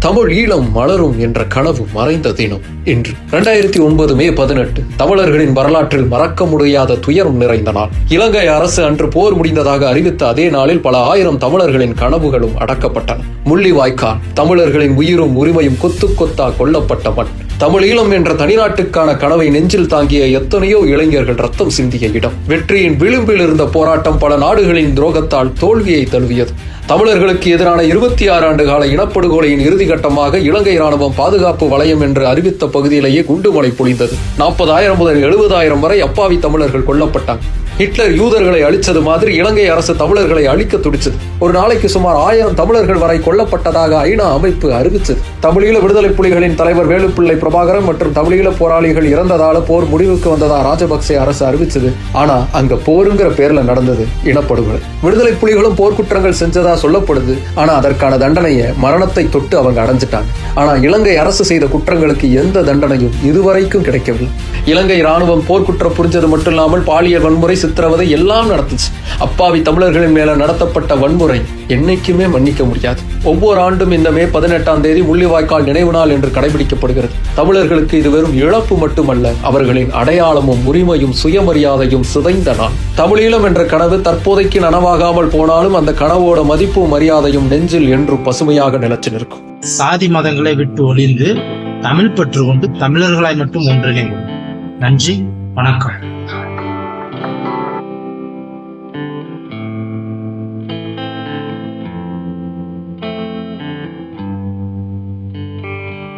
தமிழ் ஈழம் மலரும் என்ற கனவு மறைந்த தினம் இன்று. இரண்டாயிரத்தி ஒன்பது மே பதினெட்டு தமிழர்களின் வரலாற்றில் மறக்க முடியாத துயரம் நிறைந்த நாள். இலங்கை அரசு அன்று போர் முடிந்ததாக அறிவித்த அதே நாளில் பல ஆயிரம் தமிழர்களின் கனவுகளும் அடக்கப்பட்டன. முள்ளிவாய்க்கால் தமிழர்களின் உயிரும் உரிமையும் கொத்து கொத்தா கொல்லப்பட்ட மண். தமிழ் ஈழம் என்ற தனிநாட்டுக்கான கனவை நெஞ்சில் தாங்கிய எத்தனையோ இளைஞர்கள் ரத்தம் சிந்திய இடம். வெற்றியின் விளிம்பில் இருந்த போராட்டம் பல நாடுகளின் துரோகத்தால் தோல்வியை தழுவியது. தமிழர்களுக்கு எதிரான இருபத்தி ஆறு ஆண்டு கால இனப்படுகொலையின் இறுதிக்கட்டமாக இலங்கை ராணுவம் பாதுகாப்பு வளையம் என்று அறிவித்த பகுதியிலேயே குண்டுமலை பொழிந்தது. நாற்பதாயிரம் முதல் எழுபதாயிரம் வரை அப்பாவி தமிழர்கள் கொல்லப்பட்டாங்க. ஹிட்லர் யூதர்களை அழிச்சது மாதிரி இலங்கை அரசு தமிழர்களை அழிக்க துடிச்சது. ஒரு நாளைக்கு சுமார் ஆயிரம் தமிழர்கள் வரை கொல்லப்பட்டதாக ஐநா அமைப்பு அறிவிச்சது தமிழீழ விடுதலை புலிகளின் தலைவர் வேலுப்பிள்ளை பிரபாகரன் மற்றும் தமிழீழ போராளிகள் இறந்ததால போர் முடிவுக்கு வந்ததா ராஜபக்சே அரசு அறிவிச்சது ஆனா அங்க போருங்கிற பேர்ல நடந்தது இனப்படுகொலை. விடுதலை புலிகளும் போர்க்குற்றங்கள் செஞ்சதா சொல்லப்படுது. ஆனா அதற்கான தண்டனையை மரணத்தை தொட்டு அவங்க அடைஞ்சிட்டாங்க. ஆனா இலங்கை அரசு செய்த குற்றங்களுக்கு எந்த தண்டனையும் இதுவரைக்கும் கிடைக்கவில்லை. இலங்கை ராணுவம் போர்க்குற்றம் புரிஞ்சது மட்டும் இல்லாமல் பாலியல் வன்முறை சித்திரவதை எல்லாம் நடத்துச்சு. அப்பாவி தமிழர்களின் மேல நடத்தப்பட்ட வன்முறை என்னைக்குமே மன்னிக்க முடியாது. ஒவ்வொரு ஆண்டும் இந்த மே பதினெட்டாம் தேதி முள்ளிவாய்க்கால் நினைவு நாள் என்று கடைபிடிக்கப்படுகிறது. தமிழர்களுக்கு இது வெறும் இழப்பு மட்டுமல்ல அவர்களின் அடையாளமும் உரிமையும் சுயமரியாதையும் சிதைந்த நாள். தமிழீழம் என்ற கனவு தற்போதைக்கு நனவாகாமல் போனாலும் அந்த கனவோட மதிப்பு மரியாதையும் நெஞ்சில் என்றும் பசுமையாக நிலச்சி நிற்கும். சாதி மதங்களை விட்டு ஒளிந்து தமிழ் பற்று கொண்டு தமிழர்களாய் மட்டும் ஒன்றிணைவோம். நன்றி வணக்கம்.